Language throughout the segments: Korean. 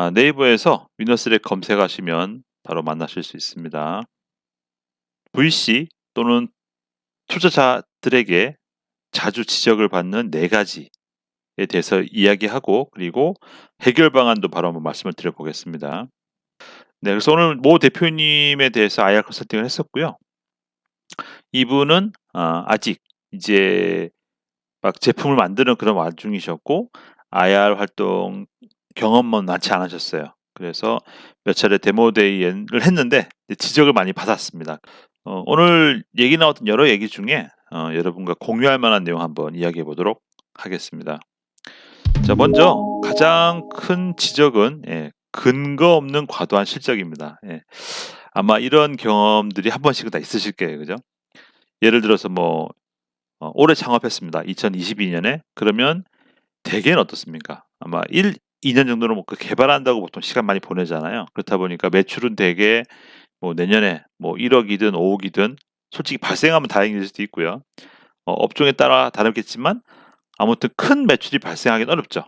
아, 네이버에서 위너스렉 검색하시면 바로 만나실 수 있습니다. VC 또는 투자자들에게 자주 지적을 받는 네 가지에 대해서 이야기하고 그리고 해결 방안도 바로 한번 말씀을 드려보겠습니다. 네, 그래서 오늘 모 대표님에 대해서 IR 컨설팅을 했었고요. 이분은 아, 아직 이제 막 제품을 만드는 그런 와중이셨고 IR 활동 경험은 많지 않으셨어요. 그래서 몇 차례 데모데이를 했는데 지적을 많이 받았습니다. 어, 오늘 얘기 나왔던 여러 얘기 중에 어, 여러분과 공유할 만한 내용 한번 이야기해 보도록 하겠습니다. 자, 먼저 가장 큰 지적은 예, 근거 없는 과도한 실적입니다. 예. 아마 이런 경험들이 한 번씩은 다 있으실 거예요. 그죠? 예를 들어서 뭐 어, 올해 창업했습니다. 2022년에 그러면 대개는 어떻습니까? 아마 1, 2년 정도는 뭐그 개발한다고 보통 시간 많이 보내잖아요. 그렇다 보니까 매출은 대개 뭐 내년에 뭐 1억이든 5억이든 솔직히 발생하면 다행일 수도 있고요. 어, 업종에 따라 다르겠지만 아무튼 큰 매출이 발생하기는 어렵죠.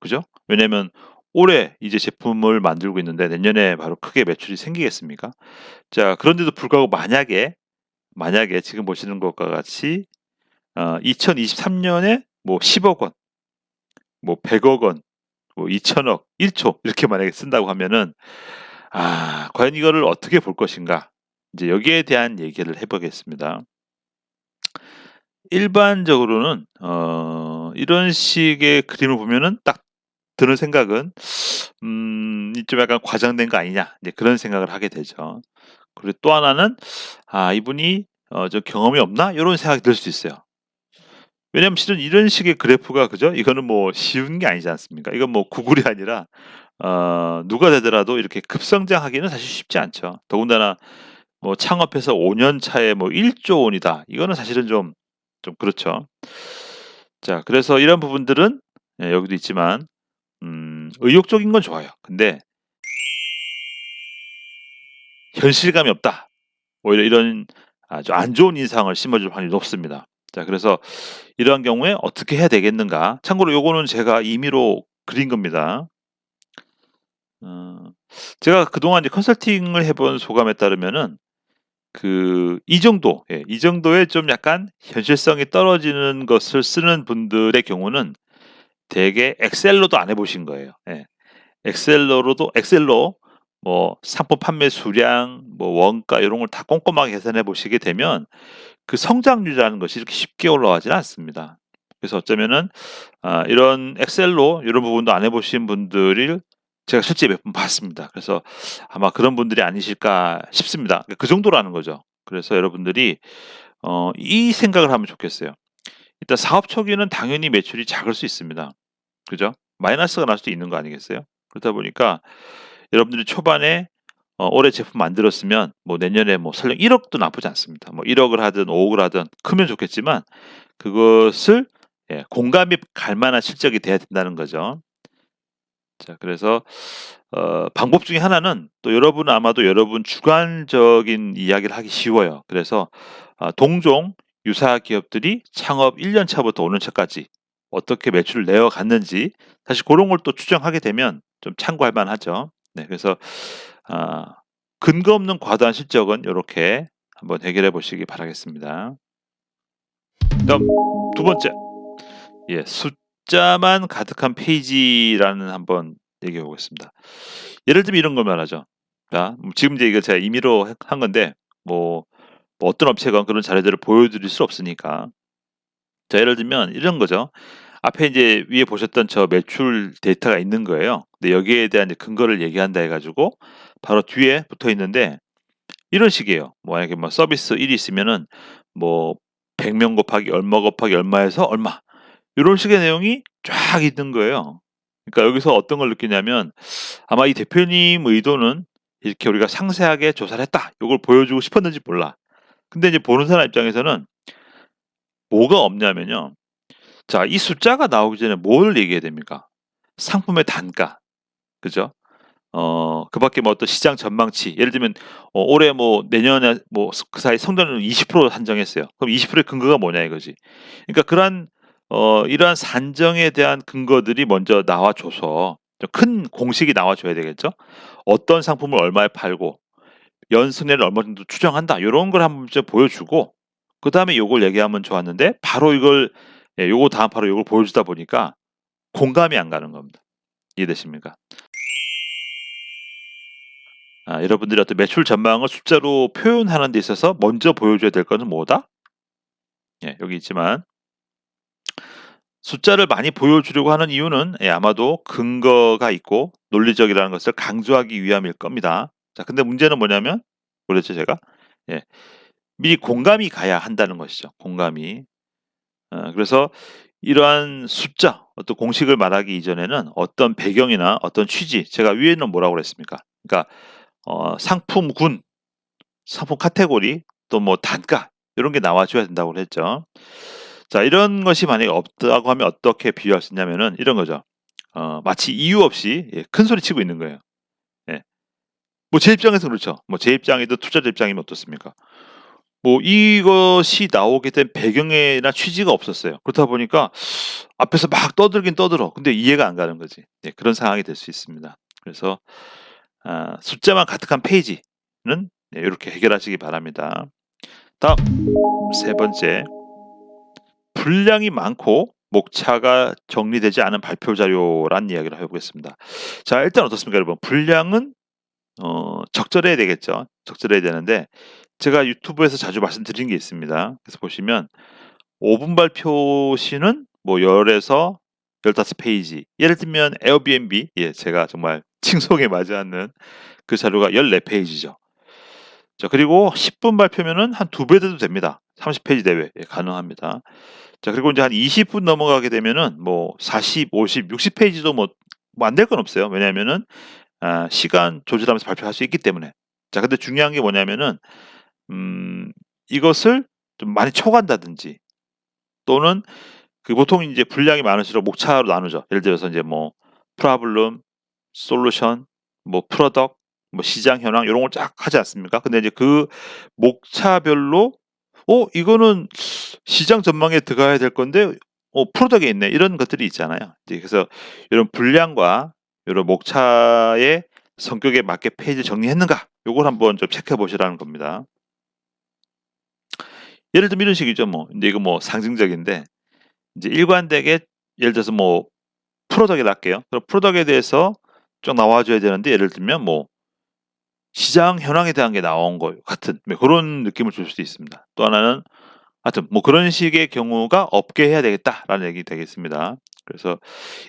그죠? 왜냐면 올해 이제 제품을 만들고 있는데 내년에 바로 크게 매출이 생기겠습니까? 자, 그런데도 불구하고 만약에 만약에 지금 보시는 것과 같이 어, 2023년에 뭐 10억 원, 뭐 100억 원, 뭐 2천억, 1초 이렇게 만약에 쓴다고 하면은 아, 과연 이거를 어떻게 볼 것인가? 이제 여기에 대한 얘기를 해보겠습니다. 일반적으로는 어, 이런 식의 그림을 보면은 딱 드는 생각은 음, 좀 약간 과장된 거 아니냐 이제 그런 생각을 하게 되죠. 그리고 또 하나는 아 이분이 어, 저 경험이 없나 이런 생각이 들 수 있어요. 왜냐면 실은 이런 식의 그래프가 그죠? 이거는 뭐 쉬운 게 아니지 않습니까? 이건 뭐 구글이 아니라 어, 누가 되더라도 이렇게 급성장하기는 사실 쉽지 않죠. 더군다나 뭐 창업해서 5년 차에 뭐 1조 원이다. 이거는 사실은 좀, 좀 그렇죠. 자, 그래서 이런 부분들은 예, 여기도 있지만 음, 의욕적인 건 좋아요. 근데 현실감이 없다. 오히려 이런 아주 안 좋은 인상을 심어줄 확률이 높습니다. 자, 그래서 이러한 경우에 어떻게 해야 되겠는가? 참고로 요거는 제가 임의로 그린 겁니다. 어, 제가 그동안 이제 컨설팅을 해본 소감에 따르면은 그 이 정도, 예, 이 정도의 좀 약간 현실성이 떨어지는 것을 쓰는 분들의 경우는 대개 엑셀로도 안 해보신 거예요. 예. 엑셀로로도 엑셀로 뭐 상품 판매 수량, 뭐 원가 이런 걸 다 꼼꼼하게 계산해 보시게 되면 그 성장률이라는 것이 이렇게 쉽게 올라가지는 않습니다. 그래서 어쩌면은 아, 이런 엑셀로 이런 부분도 안 해보신 분들을 제가 실제 몇번 봤습니다. 그래서 아마 그런 분들이 아니실까 싶습니다. 그러니까 그 정도라는 거죠. 그래서 여러분들이 어, 이 생각을 하면 좋겠어요. 일단 사업 초기는 당연히 매출이 작을 수 있습니다. 그죠? 마이너스가 날 수도 있는 거 아니겠어요? 그렇다 보니까 여러분들이 초반에 어, 올해 제품 만들었으면 뭐 내년에 뭐 설령 1억도 나쁘지 않습니다. 뭐 1억을 하든 5억을 하든 크면 좋겠지만 그것을 예, 공감이 갈 만한 실적이 돼야 된다는 거죠. 자, 그래서 어, 방법 중에 하나는 또 여러분은 아마도 여러분 주관적인 이야기를 하기 쉬워요. 그래서 어, 동종 유사 기업들이 창업 1년 차부터 5년 차까지 어떻게 매출을 내어 갔는지 사실 그런 걸 또 추정하게 되면 좀 참고할 만하죠. 네, 그래서 아, 근거 없는 과도한 실적은 이렇게 한번 해결해 보시기 바라겠습니다. 다음 두 번째, 예, 숫자만 가득한 페이지라는 한번 얘기해 보겠습니다. 예를 들면 이런 걸 말하죠. 자, 지금 이제 이거 제가 임의로 한 건데 뭐, 뭐 어떤 업체가 그런 자료들을 보여드릴 수 없으니까 자, 예를 들면 이런 거죠. 앞에 이제 위에 보셨던 저 매출 데이터가 있는 거예요. 근데 여기에 대한 근거를 얘기한다 해가지고 바로 뒤에 붙어 있는데 이런 식이에요. 뭐 만약에 뭐 서비스 1이 있으면은 뭐 100명 곱하기 얼마 곱하기 얼마에서 얼마 이런 식의 내용이 쫙 있는 거예요. 그러니까 여기서 어떤 걸 느끼냐면 아마 이 대표님 의도는 이렇게 우리가 상세하게 조사를 했다. 이걸 보여주고 싶었는지 몰라. 근데 이제 보는 사람 입장에서는 뭐가 없냐면요. 자, 이 숫자가 나오기 전에 뭘 얘기해야 됩니까? 상품의 단가. 그죠? 어, 그 밖에 뭐 어떤 시장 전망치. 예를 들면, 어, 올해 뭐 내년에 뭐 그 사이 성장률 20% 산정했어요. 그럼 20%의 근거가 뭐냐 이거지. 그러니까 그러한, 어, 이러한 산정에 대한 근거들이 먼저 나와줘서 좀큰 공식이 나와줘야 되겠죠. 어떤 상품을 얼마에 팔고 연순위를 얼마 정도 추정한다. 요런 걸 한번 좀 보여주고 그 다음에 요걸 얘기하면 좋았는데 바로 이걸 예 요거 다음 바로 요걸 보여주다 보니까 공감이 안 가는 겁니다. 이해되십니까? 아 여러분들이 어떤 매출 전망을 숫자로 표현하는 데 있어서 먼저 보여줘야 될 거는 뭐다? 예 여기 있지만 숫자를 많이 보여주려고 하는 이유는 예 아마도 근거가 있고 논리적이라는 것을 강조하기 위함일 겁니다. 자 근데 문제는 뭐냐면 그랬죠 제가? 예. 미리 공감이 가야 한다는 것이죠. 공감이. 어 그래서 이러한 숫자 어떤 공식을 말하기 이전에는 어떤 배경이나 어떤 취지 제가 위에는 뭐라고 그랬습니까? 그러니까 어 상품군, 상품 카테고리 또 뭐 단가 요런 게 나와줘야 된다고 그랬죠. 자 이런 것이 만약에 없다고 하면 어떻게 비유할 수 있냐면은 이런 거죠. 어 마치 이유 없이 예 큰 소리 치고 있는 거예요. 예. 뭐제 입장에서는 그렇죠. 뭐 제 입장이든 투자자 입장이면 어떻습니까? 뭐 이것이 나오게 된 배경이나 취지가 없었어요. 그렇다 보니까 앞에서 막 떠들긴 떠들어. 근데 이해가 안 가는 거지. 예 그런 상황이 될 수 있습니다. 그래서 아 숫자만 가득한 페이지는 네 요렇게 해결하시기 바랍니다. 다음 세 번째. 분량이 많고 목차가 정리되지 않은 발표 자료란 이야기를 해 보겠습니다. 자 일단 어떻습니까 여러분? 분량은 어 적절해야 되겠죠. 적절해야 되는데 제가 유튜브에서 자주 말씀드린 게 있습니다. 그래서 보시면 5분 발표 시는 뭐 10에서 15 페이지. 예를 들면 에어비앤비 예 제가 정말 칭송에 맞지 않는 그 자료가 14 페이지죠. 자 그리고 10분 발표면은 한 2배 돼도 됩니다. 30 페이지 내외 예 가능합니다. 자 그리고 인제 한 20분 넘어가게 되면은 뭐 40, 50, 60 페이지도 뭐뭐안될 건 없어요. 왜냐하면은 아 시간 조절하면서 발표할 수 있기 때문에. 자 근데 중요한 게 뭐냐면은 음 이것을 좀 많이 초과한다든지 또는 그 보통 인제 분량이 많을수록 목차로 나누죠. 예를 들어서 인제 뭐 problem, solution, 뭐 product, 뭐 시장 현황 요런 걸 쫙 하지 않습니까? 근데 이제 그 목차별로 '어 이거는 시장 전망에 들어가야 될 건데 어 프로덕트에 있네.' 이런 것들이 있잖아요. 이제 그래서 이런 분량과 요런 목차의 성격에 맞게 페이지를 정리했는가 요걸 한번 좀 체크해 보시라는 겁니다. 예를 들면 이런 식이죠 뭐. 근데 이거 뭐 상징적인데 이제 일관되게 예를 들어서 뭐 프로덕트를 할게요. 그럼 프로덕트에 대해서 쭉 나와 줘야 되는데 예를 들면 뭐 시장 현황에 대한 게 나온 것 같은 뭐 그런 느낌을 줄 수도 있습니다. 또 하나는 하여튼 뭐 그런 식의 경우가 없게 해야 되겠다라는 얘기 되겠습니다. 그래서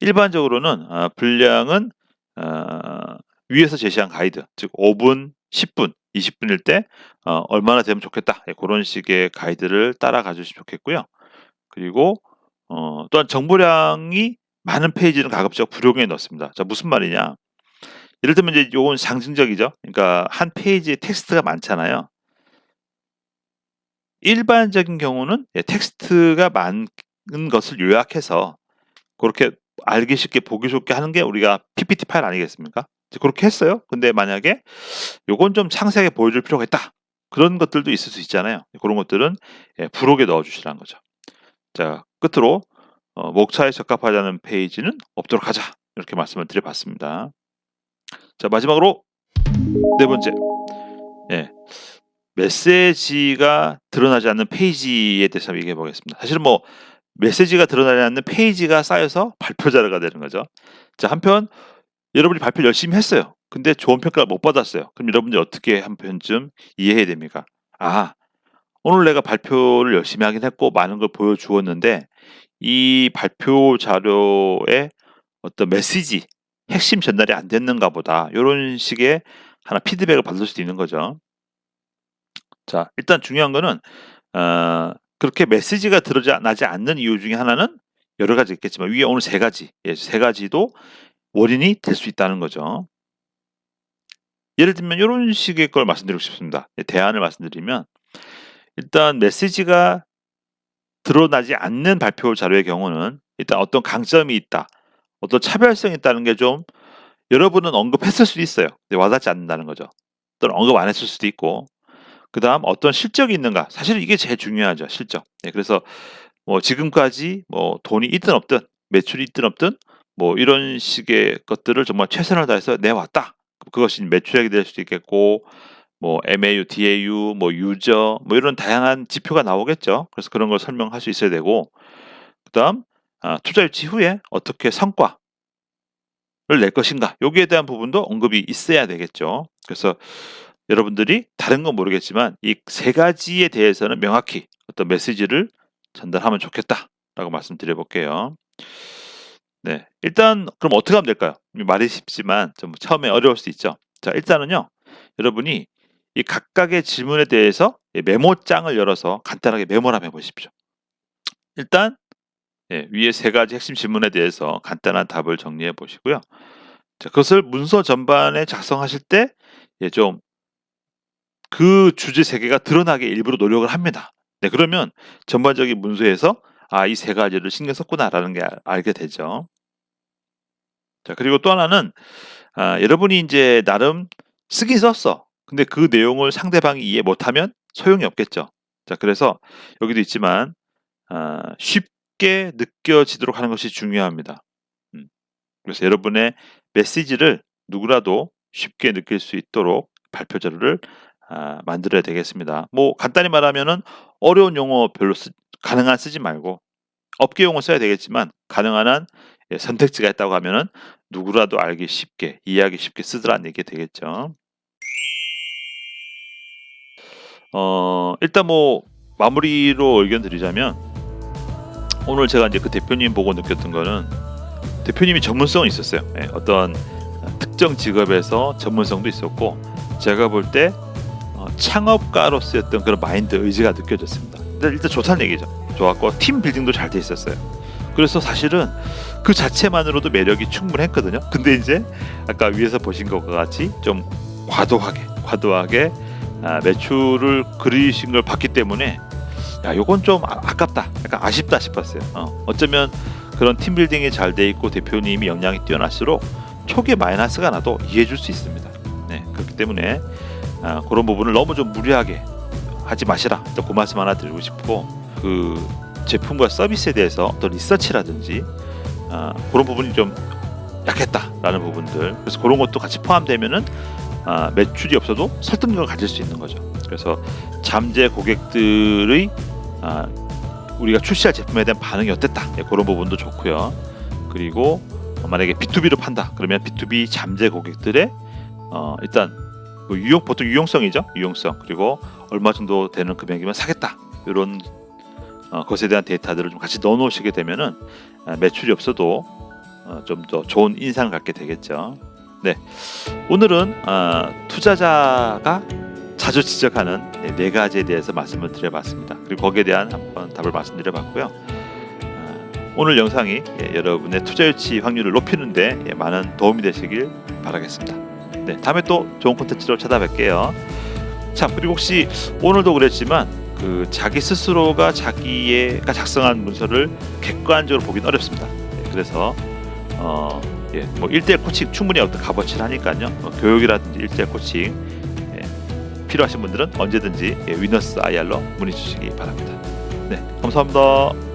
일반적으로는 아 분량은 어 위에서 제시한 가이드 즉 5분, 10분, 20분일 때 어 얼마나 되면 좋겠다. 예 고런 식의 가이드를 따라가 주시면 좋겠고요. 그리고 어 또한 정보량이 많은 페이지는 가급적 불용해 넣습니다. 자 무슨 말이냐. 예를 들면 이제 요건 상징적이죠. 그러니까 한 페이지에 텍스트가 많잖아요. 일반적인 경우는 예 텍스트가 많은 것을 요약해서 고렇게 알기 쉽게 보기 좋게 하는 게 우리가 PPT 파일 아니겠습니까? 고렇게 했어요. 근데 만약에 '요건 좀 상세하게 보여줄 필요가 있다.' 그런 것들도 있을 수 있잖아요. 고런 것들은 예 부록에 넣어 주시라는 거죠. 자 끝으로 어 '목차에 적합하지 않은 페이지는 없도록 하자.' 이렇게 말씀을 드려 봤습니다. 자 마지막으로 네 번째. 예. 메시지가 드러나지 않는 페이지에 대해서 얘기해 보겠습니다. 사실은 뭐 메시지가 드러나지 않는 페이지가 쌓여서 발표 자료가 되는 거죠. 자 한편 여러분이 발표를 열심히 했어요. 근데 좋은 평가를 못 받았어요. 그럼 여러분들이 어떻게 한편쯤 이해해야 됩니까? '아 오늘 내가 발표를 열심히 하긴 했고 많은 걸 보여 주었는데 이 발표 자료의 어떤 메시지, 핵심 전달이 안 됐는가 보다.' 요런 식의 하나 피드백을 받을 수도 있는 거죠. 자 일단 중요한 거는 어 그렇게 메시지가 드러나지 않는 이유 중에 하나는 여러 가지 있겠지만 위에 오늘 세 가지 예 세 가지도 원인이 될 수 있다는 거죠. 예를 들면 요런 식의 걸 말씀드리고 싶습니다. 예 대안을 말씀드리면 일단 메시지가 드러나지 않는 발표 자료의 경우는 일단 어떤 강점이 있다, 어떤 차별성이 있다는 게 좀 여러분은 언급했을 수도 있어요. 근데 와닿지 않는다는 거죠. 또는 언급 안 했을 수도 있고 그 다음 어떤 실적이 있는가 사실은 이게 제일 중요하죠 실적. 예 그래서 뭐 지금까지 뭐 돈이 있든 없든 매출이 있든 없든 뭐 이런 식의 것들을 정말 최선을 다해서 내왔다. 그것이 매출액이 될 수도 있겠고 뭐 MAU, DAU, 뭐 유저 뭐 이런 다양한 지표가 나오겠죠. 그래서 그런 걸 설명할 수 있어야 되고 그다음 아, 투자 유치 후에 어떻게 성과를 낼 것인가 여기에 대한 부분도 언급이 있어야 되겠죠. 그래서 여러분들이 다른 건 모르겠지만 이 세 가지에 대해서는 명확히 어떤 메시지를 전달하면 좋겠다라고 말씀드려 볼게요. 네, 일단 그럼 어떻게 하면 될까요? 말이 쉽지만 좀 처음에 어려울 수 있죠. 자, 일단은요. 여러분이 이 각각의 질문에 대해서 이 메모장을 열어서 간단하게 메모를 한번 해보십시오. 일단 예, 위에 세 가지 핵심 질문에 대해서 간단한 답을 정리해 보시고요. 자, 그것을 문서 전반에 작성하실 때 예, 좀그 주제 세 개가 드러나게 일부러 노력을 합니다. 네, 그러면 전반적인 문서에서 아, 이 세 가지를 신경 썼구나라는 게 알- 알게 되죠. 자, 그리고 또 하나는 아, 여러분이 이제 나름 쓰긴 썼어. 근데 그 내용을 상대방이 이해 못하면 소용이 없겠죠. 자, 그래서 여기도 있지만 아, 쉽게 느껴지도록 하는 것이 중요합니다. 음, 그래서 여러분의 메시지를 누구라도 쉽게 느낄 수 있도록 발표 자료를 아, 만들어야 되겠습니다. 뭐 간단히 말하면은 어려운 용어 별로 쓰, 가능한 쓰지 말고 업계 용어 써야 되겠지만 가능한 한 예, 선택지가 있다고 하면은 누구라도 알기 쉽게 이해하기 쉽게 쓰더라는 얘기 되겠죠. 어 일단 뭐 마무리로 의견 드리자면 오늘 제가 이제 그 대표님 보고 느꼈던 거는 대표님이 전문성이 있었어요. 예, 어떤 특정 직업에서 전문성도 있었고 제가 볼때 어, 창업가로서의 어떤 그런 마인드 의지가 느껴졌습니다. 일단, 일단 좋다는 얘기죠. 좋았고 팀 빌딩도 잘 돼 있었어요. 그래서 사실은 그 자체만으로도 매력이 충분했거든요. 근데 이제 아까 위에서 보신 것과 같이 좀 과도하게 과도하게 아, 매출을 그리신 걸 봤기 때문에 야 요건 좀 아, 아깝다. 약간 아쉽다 싶었어요. 어, 어쩌면 그런 팀빌딩이 잘 돼 있고 대표님이 역량이 뛰어날수록 초기에 마이너스가 나도 이해해 줄 수 있습니다. 네, 그렇기 때문에 아, 그런 부분을 너무 좀 무리하게 하지 마시라. 또그 말씀 하나 드리고 싶고 그 제품과 서비스에 대해서 어떤 리서치라든지 아, 그런 부분이 좀 약했다라는 부분들. 그래서 그런 것도 같이 포함되면은 아, 매출이 없어도 설득력을 가질 수 있는 거죠. 그래서 잠재 고객들의 아, 우리가 출시할 제품에 대한 반응이 어땠다 예, 그런 부분도 좋고요. 그리고 어, 만약에 B2B로 판다 그러면 B2B 잠재 고객들의 어, 일단 뭐 유용 보통 유용성이죠 유용성 그리고 얼마 정도 되는 금액이면 사겠다 이런 어, 것에 대한 데이터들을 좀 같이 넣어 놓으시게 되면은 아, 매출이 없어도 어, 좀 더 좋은 인상을 갖게 되겠죠. 네, 오늘은 어, 투자자가 자주 지적하는 네, 네 가지에 대해서 말씀을 드려봤습니다. 그리고 거기에 대한 한번 답을 말씀드려봤고요. 어, 오늘 영상이 예, 여러분의 투자 유치 확률을 높이는데 예, 많은 도움이 되시길 바라겠습니다. 네, 다음에 또 좋은 콘텐츠로 찾아뵐게요. 자, 그리고 혹시 오늘도 그랬지만 그 자기 스스로가 자기가 작성한 문서를 객관적으로 보기는 어렵습니다. 예, 그래서 어, 예, 뭐 1대1 코칭 충분히 어떤 값어치를 하니까요. 뭐 교육이라든지 1대1 코칭 예, 필요하신 분들은 언제든지 예, 위너스 IR로 문의 주시기 바랍니다. 네, 감사합니다.